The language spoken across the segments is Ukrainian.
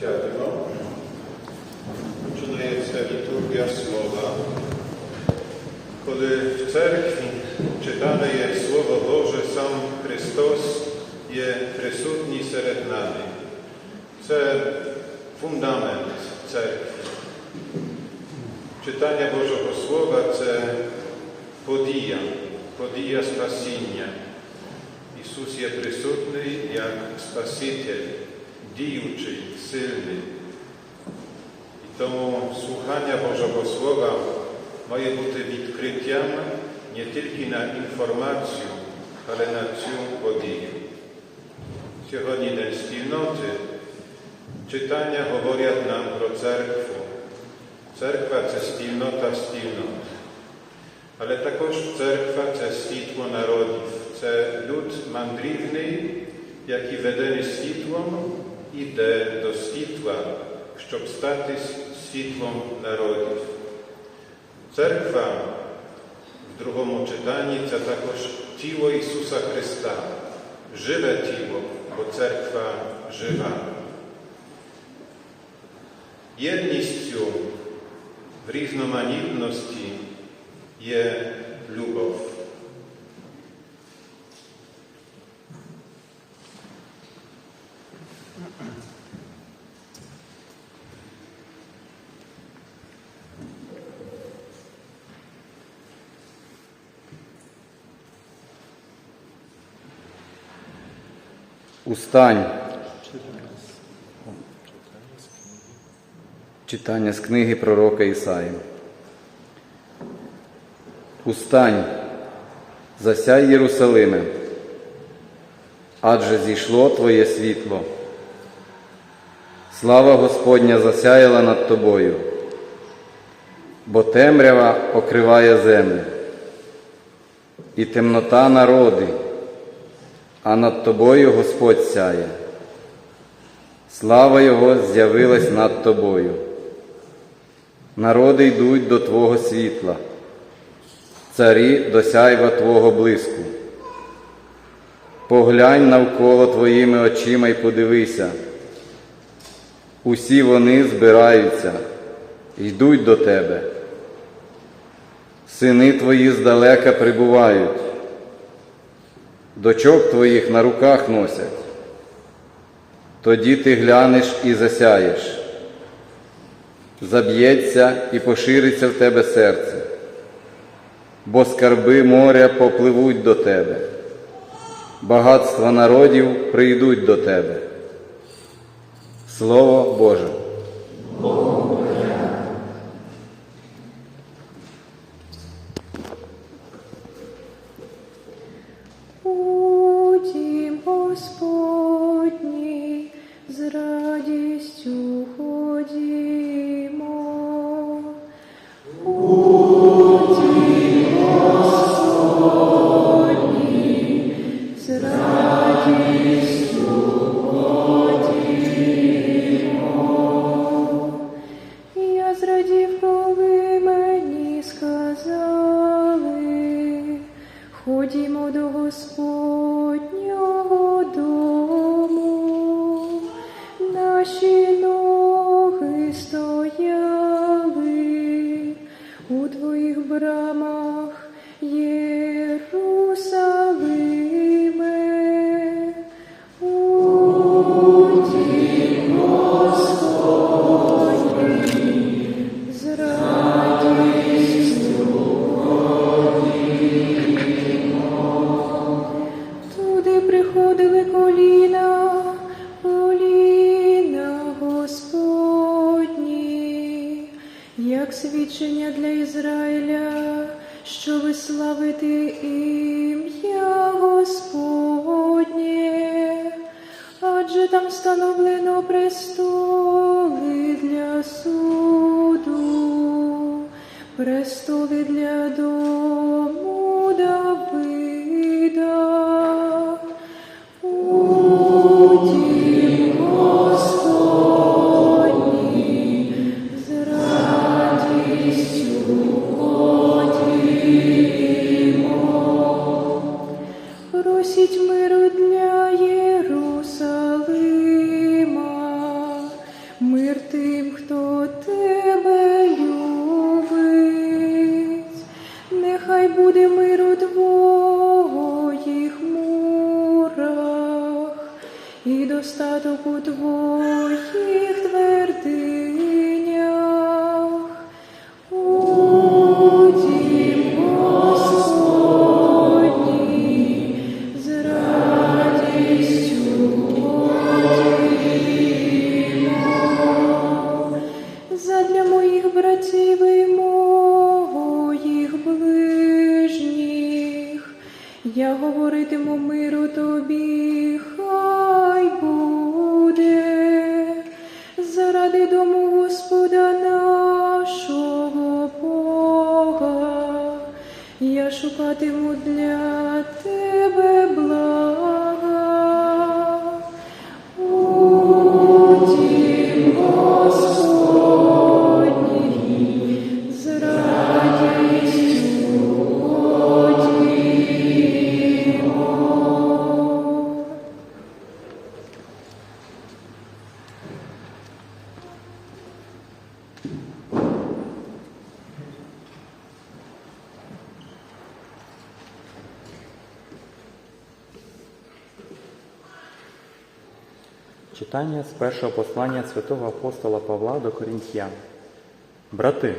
Сядемо. Починається літургія слова. Коли в церкві читане є Слово Боже, сам Христос є присутній серед нами. Це фундамент церкви. Читання Божого Слова це подія, подія спасіння. Ісус є присутній як Спаситель, діючий, сильний. І тому слухання Божого Слова має бути відкриттям не тільки на інформацію, але на цю подію. Сьогодні День спільноти. Читання говорять нам про церкву. Церква це спільнота спільнот. Але також церква це світло народів, це люд мандрівний, який ведений світлом, іде до світла, щоб стати світлом народів. Церква в другому читанні це також тіло Ісуса Христа, живе тіло, бо церква жива. Єдністю в різноманітності є любов. Устань. Читання з книги пророка Ісаї. Устань, засяй Єрусалиме, адже зійшло Твоє світло. Слава Господня засяяла над тобою, бо темрява покриває землю, і темнота народи, а над тобою Господь сяє. Слава Його з'явилась над тобою. Народи йдуть до Твого світла, царі до сяйва Твого блиску. Поглянь навколо Твоїми очима й подивися. Усі вони збираються, йдуть до Тебе. Сини Твої здалека прибувають, дочок Твоїх на руках носять. Тоді ти глянеш і засяєш, заб'ється і пошириться в тебе серце, бо скарби моря попливуть до тебе, багатства народів прийдуть до тебе. Слово Боже. З радістю як свідчення для Ізраїля, що виславити ім'я Господнє, адже там встановлено престоли для суду, престоли для дому статоку Твоїх. Першого послання святого апостола Павла до Корінтян. Брати,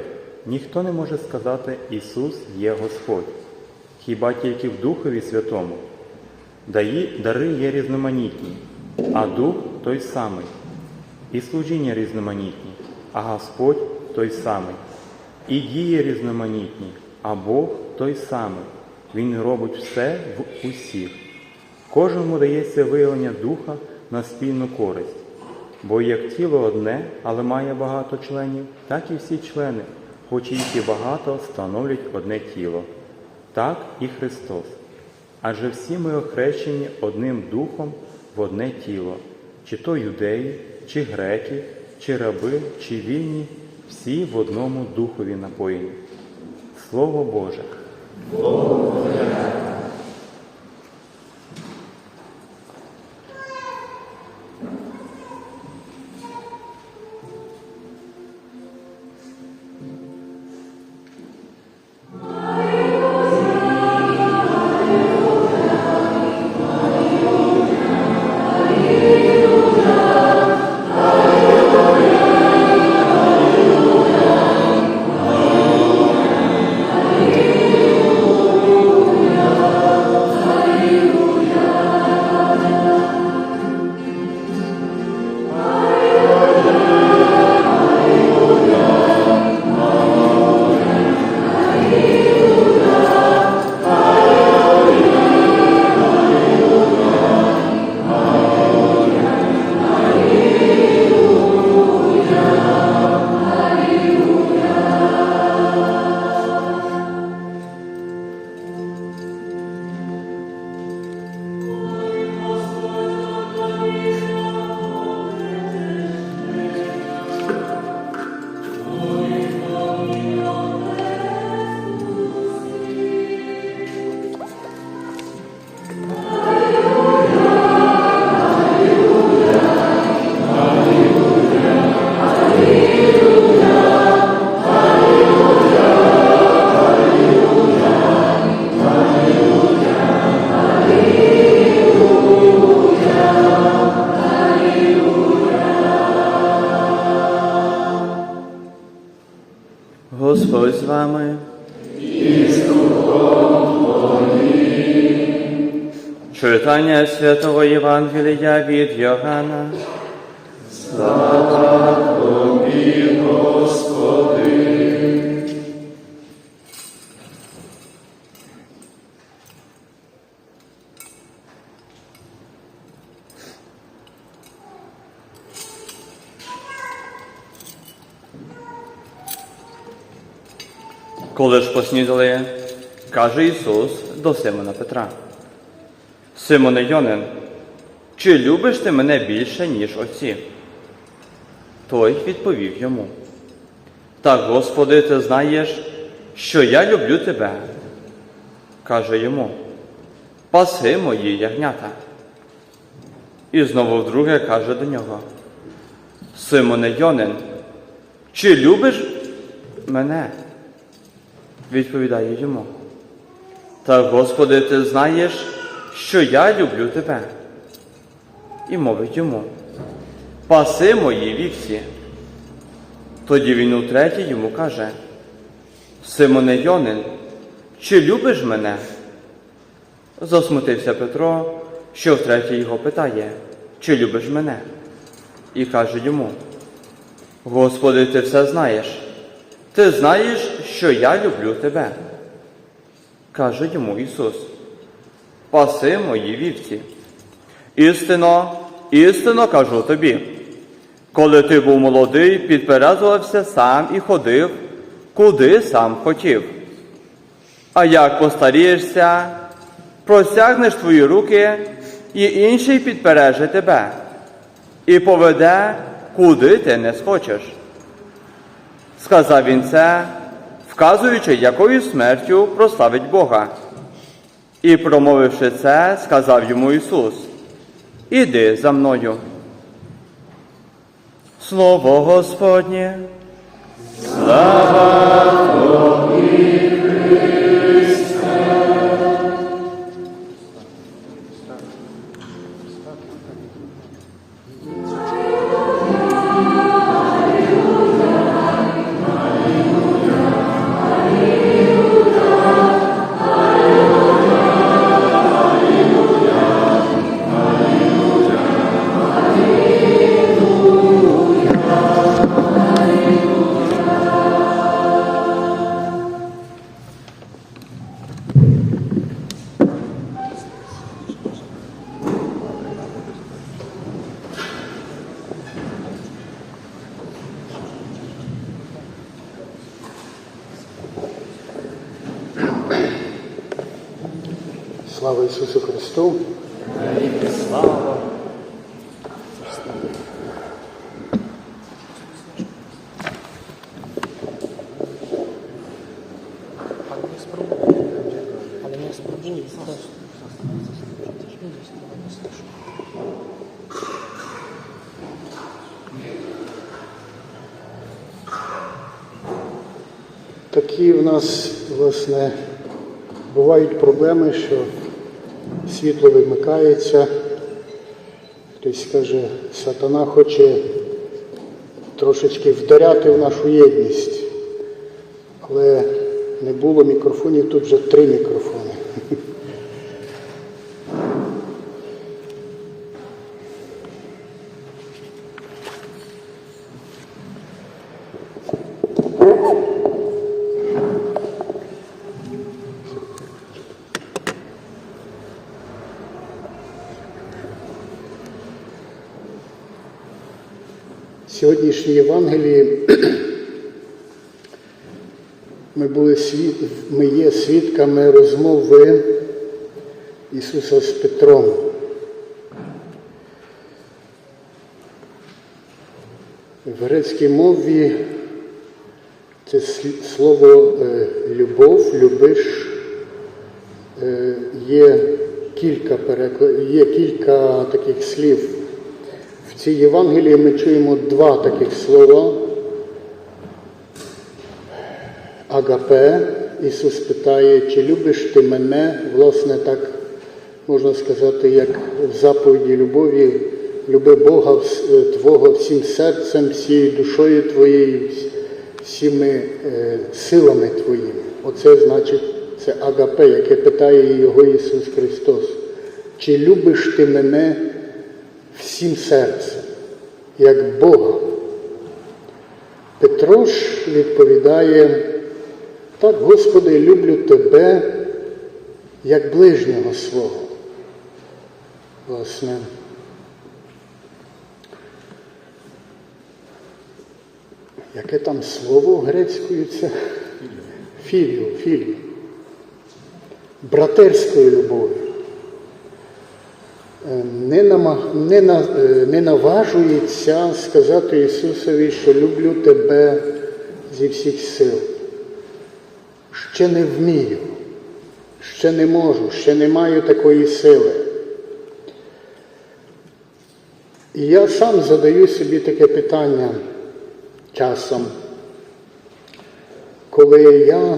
ніхто не може сказати Ісус є Господь, хіба тільки в Духові Святому. Дари є різноманітні, а Дух той самий, і служіння різноманітні, а Господь той самий, і дії різноманітні, а Бог той самий. Він робить все в усіх. Кожному дається виявлення духа на спільну користь. Бо як тіло одне, але має багато членів, так і всі члени, хоч їх і багато, становлять одне тіло. Так і Христос. Адже всі ми охрещені одним духом в одне тіло, чи то юдеї, чи греки, чи раби, чи вільні, всі в одному духові напоєні. Слово Боже. Господь Євангелія від Йоганна. Коли ж поснідали, каже Ісус до Симона Петра. Симоне Йонин, чи любиш ти мене більше, ніж оці? Той відповів йому. Так, Господи, ти знаєш, що я люблю тебе. Каже йому, паси мої ягнята. І знову вдруге каже до нього: Симоне Йонин, чи любиш мене? Відповідає йому. Так, Господи, ти знаєш, що я люблю тебе. І мовить йому, паси мої вівці. Тоді він утретє йому каже, Симоне Йонин, чи любиш мене? Засмутився Петро, що втретє його питає, чи любиш мене? І каже йому, Господи, ти все знаєш. Ти знаєш, що я люблю тебе. Каже йому Ісус, паси мої вівці. Істинно, істинно кажу тобі, коли ти був молодий, підперезувався сам і ходив, куди сам хотів. А як постарієшся, простягнеш твої руки, і інший підпереже тебе, і поведе, куди ти не схочеш. Сказав він це, вказуючи, якою смертю прославить Бога. І, промовивши це, сказав йому Ісус, Іди за мною. Слово Господнє. Слава Ісусу Христу! Такі в нас, власне, бувають проблеми, що світло вимикається. Хтось каже, сатана хоче трошечки вдаряти в нашу єдність. Але не було мікрофонів, тут вже три мікрофони. Сьогоднішній Євангелії ми, були свід... ми є свідками розмови Ісуса з Петром. В грецькій мові це слово е, любов, любиш. Е, Є кілька перекла- є кілька таких слів. Цій Євангелії ми чуємо два таких слова. Агапе. Ісус питає, чи любиш ти мене, власне, так можна сказати, як в заповіді любові, люби Бога е, Твого всім серцем, всією душою твоєю, всіми е, силами твоїми. Оце значить, це агапе, яке питає його Ісус Христос. Чи любиш ти мене всім серцем, як Бога? Петро ж відповідає, так, Господи, люблю Тебе як ближнього свого. Власне. Яке там слово грецькою це? Філіо, філіо. Братерською любов'ю. Е, Не, нама, не, на, е, не наважується сказати Ісусові, що люблю тебе зі всіх сил. Ще не вмію, ще не можу, ще не маю такої сили. І я сам задаю собі таке питання часом, коли я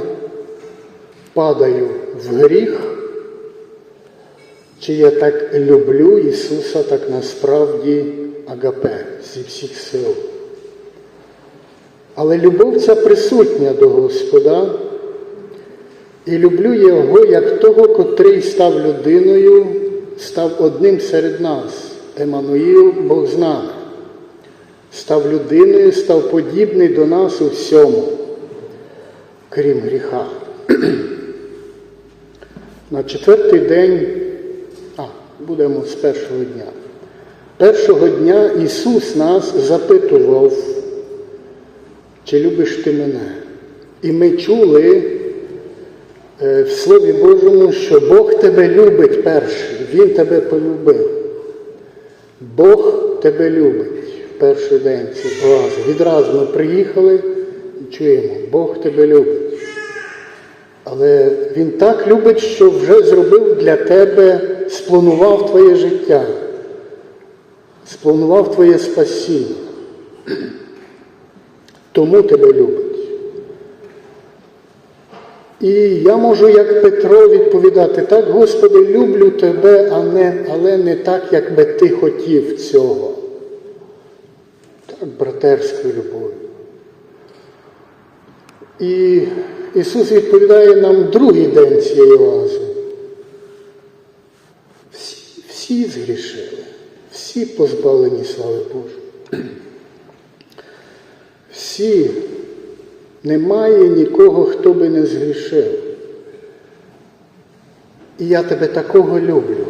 падаю в гріх, чи я так люблю Ісуса, так насправді агапе зі всіх сил. Але любов ця присутня до Господа, і люблю Його як того, котрий став людиною, став одним серед нас. Еммануїл, Бог з. Став людиною, став подібний до нас у всьому, крім гріха. На четвертий день, будемо з першого дня. Першого дня Ісус нас запитував, чи любиш ти мене? І ми чули е, в Слові Божому, що Бог тебе любить перший, Він тебе полюбив. Бог тебе любить в перший день цього. Відразу ми приїхали і чуємо, Бог тебе любить. Але Він так любить, що вже зробив для тебе, спланував твоє життя, спланував твоє спасіння. Тому тебе любить. І я можу, як Петро, відповідати, так, Господи, люблю тебе, а не, але не так, як би ти хотів цього. Так, братерською любов'ю. І Ісус відповідає нам другий день цієї оази. Всі, всі згрішили, всі позбавлені слави Божої. Всі немає нікого, хто би не згрішив. І я тебе такого люблю.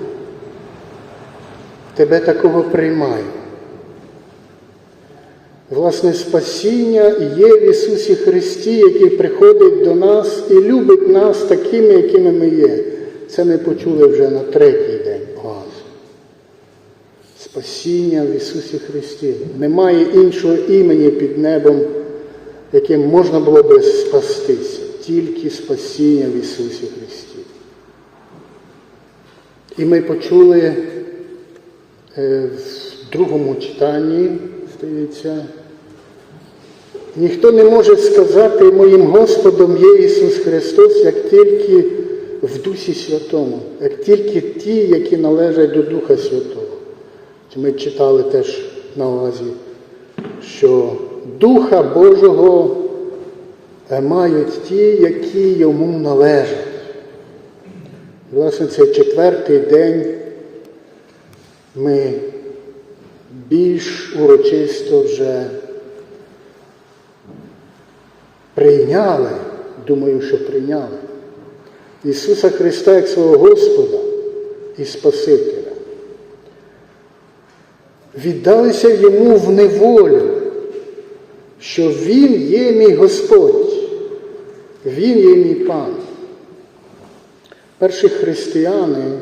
Тебе такого приймаю. Власне, спасіння є в Ісусі Христі, який приходить до нас і любить нас такими, якими ми є. Це ми почули вже на третій день оазу. Спасіння в Ісусі Христі. Немає іншого імені під небом, яким можна було би спастися. Тільки спасіння в Ісусі Христі. І ми почули е, в другому читанні, здається, ніхто не може сказати моїм Господом є Ісус Христос, як тільки в Дусі Святому, як тільки ті, які належать до Духа Святого. Ми читали теж на увазі, що Духа Божого е, мають ті, які йому належать. Власне, цей четвертий день ми більш урочисто вже прийняли, думаю, що прийняли Ісуса Христа як свого Господа і Спасителя. Віддалися йому в неволю, що Він є мій Господь, Він є мій Пан. Перші християни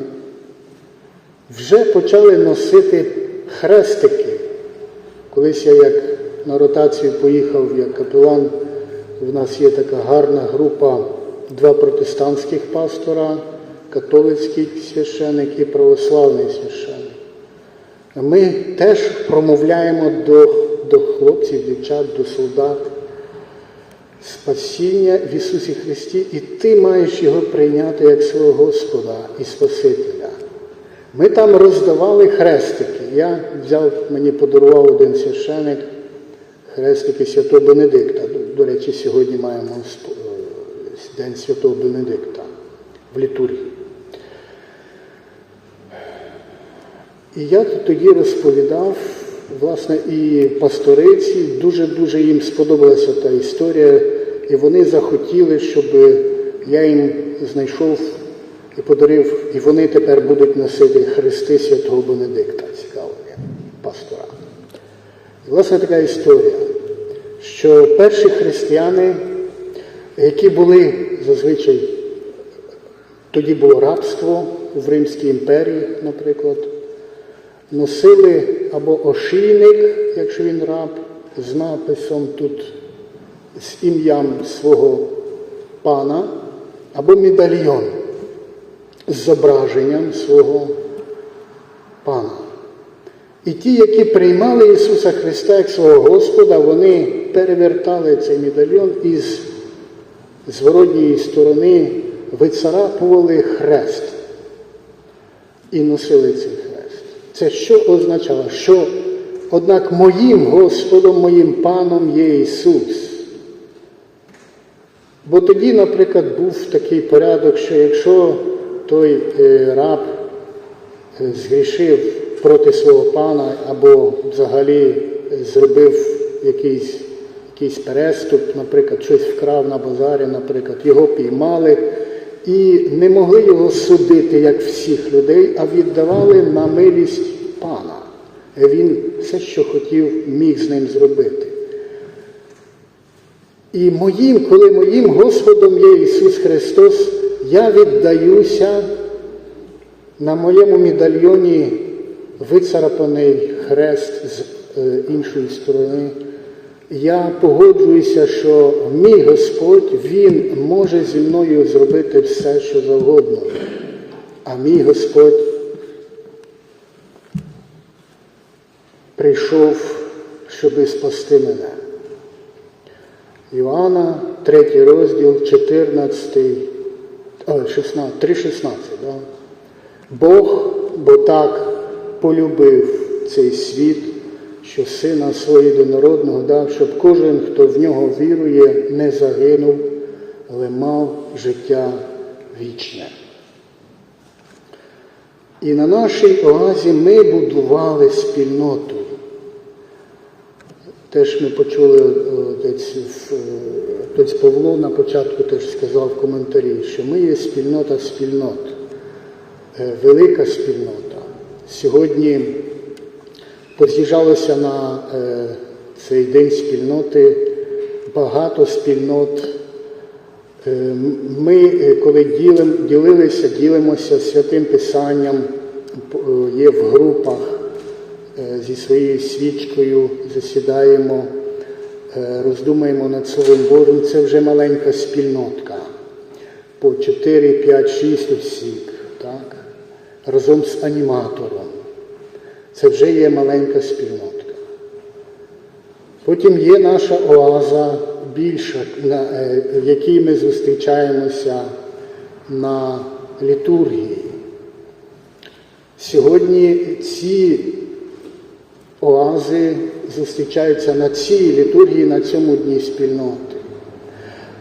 вже почали носити хрестики. Колись я як на ротацію поїхав як капелан, в нас є така гарна група, два протестантських пастора, католицький священик і православний священик. Ми теж промовляємо до, до хлопців, дівчат, до солдат спасіння в Ісусі Христі, і ти маєш його прийняти як свого Господа і Спасителя. Ми там роздавали хрестики. Я взяв, мені подарував один священик хрестики Святого Бенедикта. До, речі, сьогодні маємо е, День Святого Бенедикта в літургії. І я тоді розповідав, власне, і пасториці, дуже-дуже їм сподобалася та історія, і вони захотіли, щоб я їм знайшов і подарив, і вони тепер будуть носити хрести святого Бенедикта. Цікаво, пастора. І, власне, така історія, що перші християни, які були зазвичай, тоді було рабство в Римській імперії, наприклад, носили або ошийник, якщо він раб, з написом тут з ім'ям свого пана, або медальйон зображенням свого пана. І ті, які приймали Ісуса Христа як свого Господа, вони перевертали цей медальйон і з зворотньої сторони вицарапували хрест і носили цей хрест. Це що означало? Що однак моїм Господом, моїм паном є Ісус. Бо тоді, наприклад, був такий порядок, що якщо той е, раб е, згрішив проти свого пана або взагалі зробив якийсь, якийсь переступ, наприклад, щось вкрав на базарі, наприклад, його піймали і не могли його судити, як всіх людей, а віддавали на милість пана. Він все, що хотів, міг з ним зробити. І моїм, коли моїм Господом є Ісус Христос, я віддаюся на моєму медальйоні вицарапаний хрест з е, іншої сторони. Я погоджуюся, що мій Господь, Він може зі мною зробити все, що завгодно. А мій Господь прийшов, щоби спасти мене. Іоанна, 3 розділ, 14, о, 16, 3,16. Да? Бог, бо так полюбив цей світ, що Сина свого єдинородного дав, щоб кожен, хто в нього вірує, не загинув, але мав життя вічне. І на нашій оазі ми будували спільноту. Теж ми почули, отець, отець Павло на початку теж сказав в коментарі, що ми є спільнота спільнот, е, велика спільнота. Сьогодні поз'їжджалося на е, цей день спільноти багато спільнот. Е, Ми, коли ділим, ділилися, ділимося святим Писанням, є в групах зі своєю свічкою, засідаємо, е, роздумаємо над Словом Божим. Це вже маленька спільнотка. По 4, 5, 6 осіб, так? разом з аніматором. Це вже є маленька спільнотка. Потім є наша оаза більша, е, в якій ми зустрічаємося на літургії. Сьогодні ці оази зустрічаються на цій літургії, на цьому дні спільноти.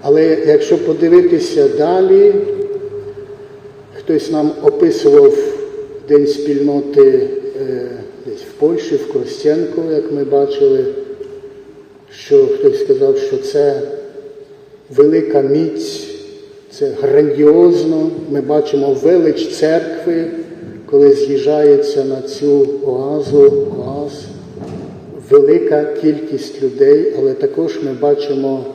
Але якщо подивитися далі, хтось нам описував День спільноти е, десь в Польщі, в Кростянку, як ми бачили, що хтось сказав, що це велика міць, це грандіозно. Ми бачимо велич церкви, коли з'їжджається на цю оазу, оаз, велика кількість людей, але також ми бачимо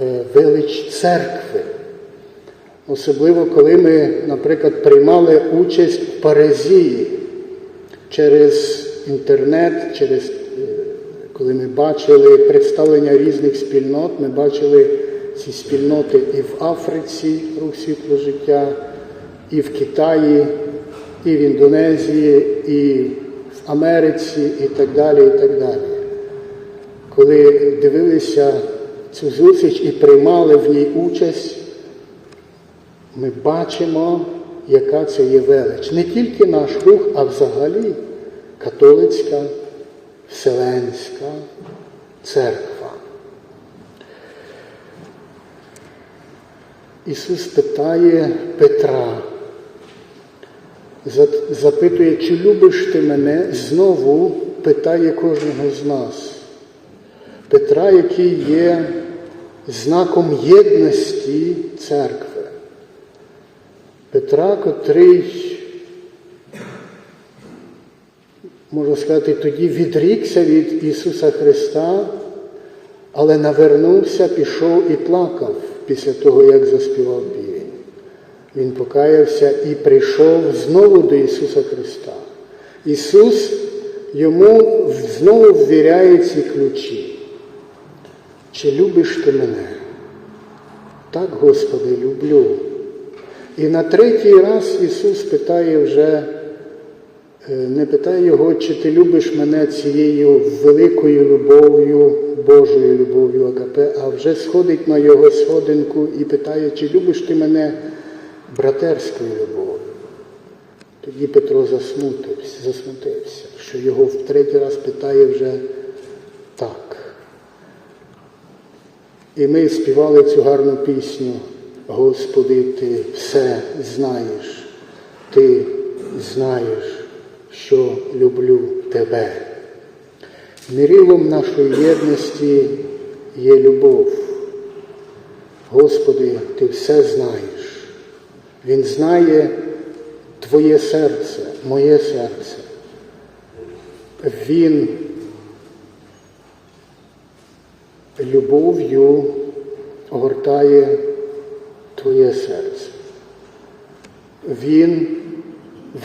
е, велич церкви. Особливо, коли ми, наприклад, приймали участь в паразії через інтернет, через, е, коли ми бачили представлення різних спільнот, ми бачили ці спільноти і в Африці, рух світло життя, і в Китаї, і в Індонезії, і Америці, і так далі, і так далі. Коли дивилися цю зустріч і приймали в ній участь, ми бачимо, яка це є велич. Не тільки наш рух, а взагалі католицька Вселенська церква. Ісус питає Петра, запитує, чи любиш ти мене, знову питає кожного з нас. Петра, який є знаком єдності церкви. Петра, котрий, можна сказати, тоді відрікся від Ісуса Христа, але навернувся, пішов і плакав після того, як заспівав півень. Він покаявся і прийшов знову до Ісуса Христа. Ісус йому знову ввіряє ці ключі. Чи любиш ти мене? Так, Господи, люблю. І на третій раз Ісус питає вже, е, не питає його, чи ти любиш мене цією великою любов'ю, Божою любов'ю Агапе, а вже сходить на його сходинку і питає, чи любиш ти мене братерською любов'ю. Тоді Петро засмутився, засмутився, що його в третій раз питає вже так. І ми співали цю гарну пісню. Господи, ти все знаєш, ти знаєш, що люблю тебе. Мірилом нашої єдності є любов. Господи, ти все знаєш. Він знає Твоє серце, моє серце. Він любов'ю огортає Твоє серце. Він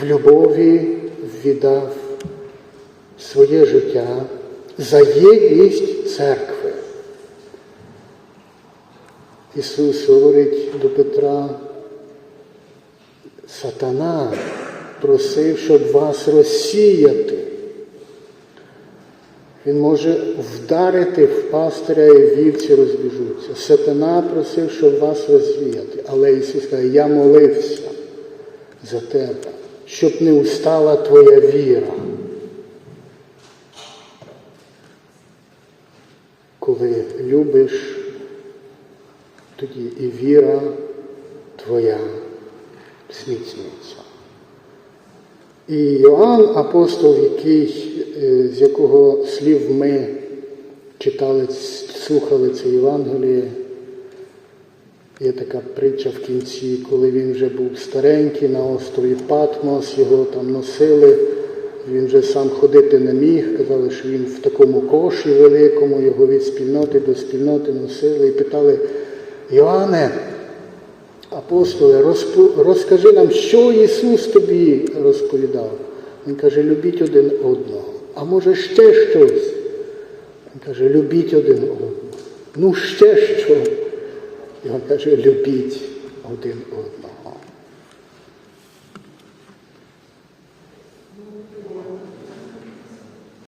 в любові віддав своє життя за єдність церкви. Ісус говорить до Петра, сатана просив, щоб вас розсіяти. Він може вдарити в пастиря і вівці розбіжуться. Сатана просив, щоб вас розвіяти. Але Ісус каже, я молився за тебе, щоб не устала твоя віра. Коли любиш, тоді і віра твоя зміцнюється. І Йоанн, апостол, який, е, з якого слів ми читали, слухали це Євангеліє, є така притча в кінці, коли він вже був старенький на острові Патмос, його там носили, він вже сам ходити не міг, казали, що він в такому коші великому, його від спільноти до спільноти носили і питали, Йоанне, апостоле, розпо- розкажи нам, що Ісус тобі розповідав. Він каже, любіть один одного. А може ще щось? Він каже, любіть один одного. Ну ще що? І він каже, любіть один одного.